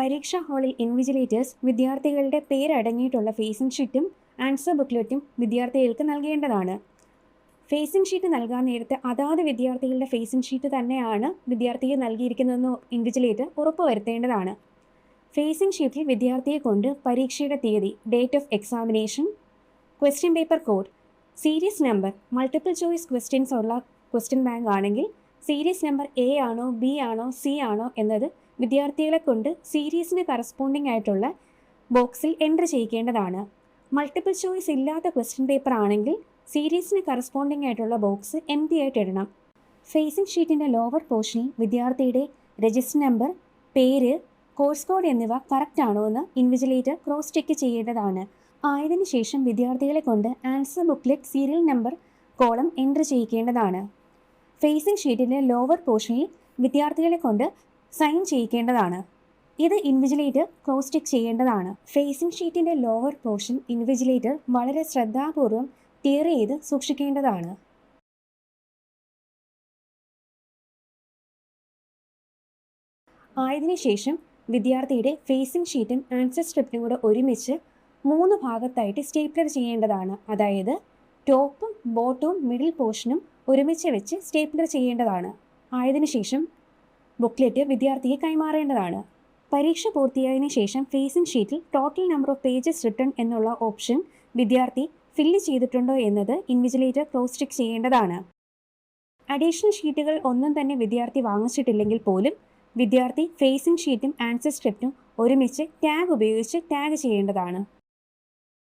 പരീക്ഷാ ഹാളിൽ ഇൻവിജിലേറ്റേഴ്സ് വിദ്യാർത്ഥികളുടെ പേരടങ്ങിയിട്ടുള്ള ഫേസിംഗ് ഷീറ്റും ആൻസർ ബുക്ക്ലെറ്റും വിദ്യാർത്ഥികൾക്ക് നൽകേണ്ടതാണ്. ഫേസിംഗ് ഷീറ്റ് നൽകാൻ നേരത്തെ അതാത് വിദ്യാർത്ഥികളുടെ ഫേസിംഗ് ഷീറ്റ് തന്നെയാണ് വിദ്യാർത്ഥിക്ക് നൽകിയിരിക്കുന്നതെന്ന് ഇൻവിജിലേറ്റർ ഉറപ്പുവരുത്തേണ്ടതാണ്. ഫേസിംഗ് ഷീറ്റിൽ വിദ്യാർത്ഥിയെ കൊണ്ട് പരീക്ഷയുടെ തീയതി date of examination question paper code series number multiple choice questions ഉള്ള ക്വസ്റ്റ്യൻ ബാങ്ക് ആണെങ്കിൽ സീരീസ് നമ്പർ എ ആണോ ബി ആണോ സി ആണോ എന്നത് വിദ്യാർത്ഥികളെ കൊണ്ട് സീരീസിന് കറസ്പോണ്ടിങ് ആയിട്ടുള്ള ബോക്സിൽ എന്റർ ചെയ്യിക്കേണ്ടതാണ്. മൾട്ടിപ്പിൾ ചോയ്സ് ഇല്ലാത്ത ക്വസ്റ്റ്യൻ പേപ്പർ ആണെങ്കിൽ സീരീസിന് കറസ്പോണ്ടിങ് ആയിട്ടുള്ള ബോക്സ് എം ടി ആയിട്ട് ഇടണം. ഫേസിംഗ് ഷീറ്റിന്റെ ലോവർ പോർഷനിൽ വിദ്യാർത്ഥിയുടെ രജിസ്റ്റർ നമ്പർ പേര് കോഴ്സ് കോഡ് എന്നിവ കറക്റ്റ് ആണോ എന്ന് ഇൻവിജിലേറ്റർ ക്രോസ് ചെക്ക് ചെയ്യേണ്ടതാണ്. ആയതിനു ശേഷം വിദ്യാർത്ഥികളെ കൊണ്ട് answer booklet serial number column enter ചെയ്യിക്കേണ്ടതാണ്. Facing ഷീറ്റിന്റെ ലോവർ പോർഷനിൽ വിദ്യാർത്ഥികളെ കൊണ്ട് സൈൻ ചെയ്യിക്കേണ്ടതാണ്. ഇത് ഇൻവിജിലേറ്റർ ക്ലോസ് ചെക്ക് ചെയ്യേണ്ടതാണ്. ഫേസിംഗ് ഷീറ്റിന്റെ ലോവർ പോർഷൻ ഇൻവിജിലേറ്റർ വളരെ ശ്രദ്ധാപൂർവം ടിയർ ചെയ്ത് സൂക്ഷിക്കേണ്ടതാണ്. ആയതിനു ശേഷം വിദ്യാർത്ഥിയുടെ ഫേസിംഗ് ഷീറ്റും ആൻസർ സ്ക്രിപ്റ്റും കൂടെ ഒരുമിച്ച് മൂന്ന് ഭാഗത്തായിട്ട് സ്റ്റേപ്ലർ ചെയ്യേണ്ടതാണ്. അതായത് ടോപ്പും ബോട്ടവും മിഡിൽ പോർഷനും ഒരുമിച്ച് വെച്ച് സ്റ്റേപ്ലർ ചെയ്യേണ്ടതാണ്. ആയതിനു ശേഷം ബുക്ക്ലെറ്റ് വിദ്യാർത്ഥിയെ കൈമാറേണ്ടതാണ്. പരീക്ഷ പൂർത്തിയായതിനു ശേഷം ഫേസിംഗ് ഷീറ്റിൽ total number of pages return എന്നുള്ള ഓപ്ഷൻ വിദ്യാർത്ഥി ഫില്ല് ചെയ്തിട്ടുണ്ടോ എന്നത് ഇൻവിജിലേറ്റർ ക്രോസ് ചെക്ക് ചെയ്യേണ്ടതാണ്. അഡീഷണൽ ഷീറ്റുകൾ ഒന്നും തന്നെ വിദ്യാർത്ഥി വാങ്ങിച്ചിട്ടില്ലെങ്കിൽ പോലും വിദ്യാർത്ഥി ഫേസിംഗ് ഷീറ്റും ആൻസർ സ്ക്രിപ്റ്റും ഒരുമിച്ച് ടാഗ് ഉപയോഗിച്ച് ടാഗ് ചെയ്യേണ്ടതാണ്.